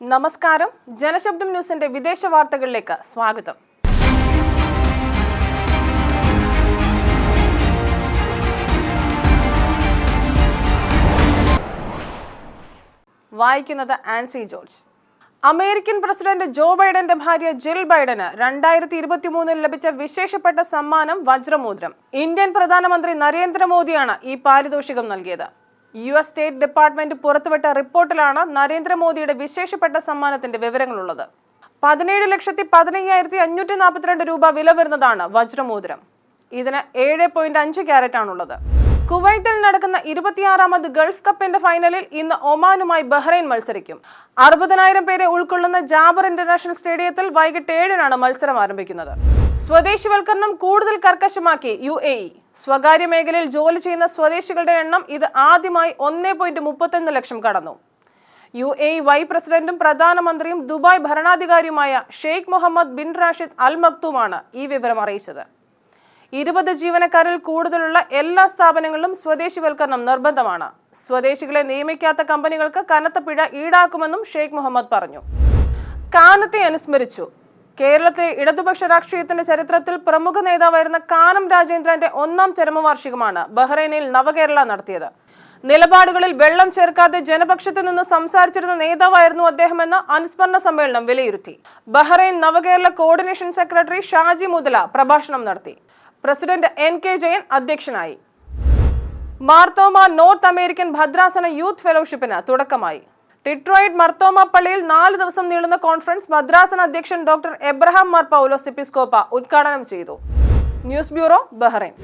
നമസ്കാരം. ജനശബ്ദം ന്യൂസിന്റെ വിദേശ വാർത്തകളിലേക്ക് സ്വാഗതം. വായിക്കുന്നത് Ancy George. American president Joe ബൈഡന്റെ ഭാര്യ ജിൽ ബൈഡന് രണ്ടായിരത്തി ഇരുപത്തി മൂന്നിൽ ലഭിച്ച വിശേഷപ്പെട്ട സമ്മാനം വജ്രമോതിരം. ഇന്ത്യൻ പ്രധാനമന്ത്രി നരേന്ദ്രമോദിയാണ് ഈ പാരിതോഷികം നൽകിയത്. യു എസ് സ്റ്റേറ്റ് ഡിപ്പാർട്ട്മെന്റ് പുറത്തുവിട്ട റിപ്പോർട്ടിലാണ് നരേന്ദ്രമോദിയുടെ വിശേഷപ്പെട്ട സമ്മാനത്തിന്റെ വിവരങ്ങളുള്ളത്. പതിനേഴ് ലക്ഷത്തി പതിനയ്യായിരത്തി അഞ്ഞൂറ്റി നാൽപ്പത്തിരണ്ട് രൂപ വില വരുന്നതാണ് വജ്രമോതിരം. ഇതിന് ഏഴ് പോയിന്റ് അഞ്ച് ക്യാരറ്റ് ആണുള്ളത് കുവൈത്തിൽ നടക്കുന്ന ഇരുപത്തിയാറാമത് ഗൾഫ് കപ്പിന്റെ ഫൈനലിൽ ഇന്ന് ഒമാനുമായി ബഹ്റൈൻ മത്സരിക്കും. അറുപതിനായിരം പേരെ ഉൾക്കൊള്ളുന്ന ജാബർ ഇന്റർനാഷണൽ സ്റ്റേഡിയത്തിൽ വൈകിട്ട് ഏഴിനാണ് മത്സരം ആരംഭിക്കുന്നത്. സ്വദേശിവൽക്കരണം കൂടുതൽ കർക്കശമാക്കി യു എ ഇ. സ്വകാര്യ മേഖലയിൽ ജോലി ചെയ്യുന്ന സ്വദേശികളുടെ എണ്ണം ഇത് ആദ്യമായി ഒന്നേ പോയിന്റ് മുപ്പത്തൊന്ന് ലക്ഷം കടന്നു. യു എ വൈ പ്രസിഡന്റും പ്രധാനമന്ത്രിയും Dubai ഭരണാധികാരിയുമായ Sheikh Mohammed bin Rashid al മക്തുമാണ് ഈ വിവരം അറിയിച്ചത്. ഇരുപത് ജീവനക്കാരിൽ കൂടുതലുള്ള എല്ലാ സ്ഥാപനങ്ങളിലും സ്വദേശിവൽക്കരണം നിർബന്ധമാണ്. സ്വദേശികളെ നിയമിക്കാത്ത കമ്പനികൾക്ക് കനത്ത പിഴ ഈടാക്കുമെന്നും ഷെയ്ഖ് മുഹമ്മദ് പറഞ്ഞു. കാനത്തെ അനുസ്മരിച്ചു. കേരളത്തെ ഇടതുപക്ഷ രാഷ്ട്രീയത്തിന്റെ ചരിത്രത്തിൽ പ്രമുഖ നേതാവായിരുന്ന കാനം രാജേന്ദ്രന്റെ ഒന്നാം ചരമവാർഷികമാണ് ബഹ്റൈനിൽ നവകേരള നടത്തിയത്. നിലപാടുകളിൽ വെള്ളം ചേർക്കാതെ ജനപക്ഷത്തു നിന്ന് സംസാരിച്ചിരുന്ന നേതാവായിരുന്നു അദ്ദേഹമെന്ന് അനുസ്മരണ സമ്മേളനം വിലയിരുത്തി. Bahrain Navakerala coordination secretary Shaji Muthala പ്രഭാഷണം നടത്തി. പ്രസിഡന്റ് എൻ കെ ജയൻ അധ്യക്ഷനായി. മാർത്തോമ നോർത്ത് അമേരിക്കൻ ഭദ്രാസന യൂത്ത് ഫെലോഷിപ്പിന് തുടക്കമായി. ഡിട്രോയിഡ് മർത്തോമ പള്ളിയിൽ നാല് ദിവസം നീളുന്ന കോൺഫറൻസ് മദ്രാസന അധ്യക്ഷൻ ഡോക്ടർ എബ്രഹാം മാർ പൗലോസ് എപ്പിസ്കോപ്പ ഉദ്ഘാടനം ചെയ്തു. News bureau Bahrain.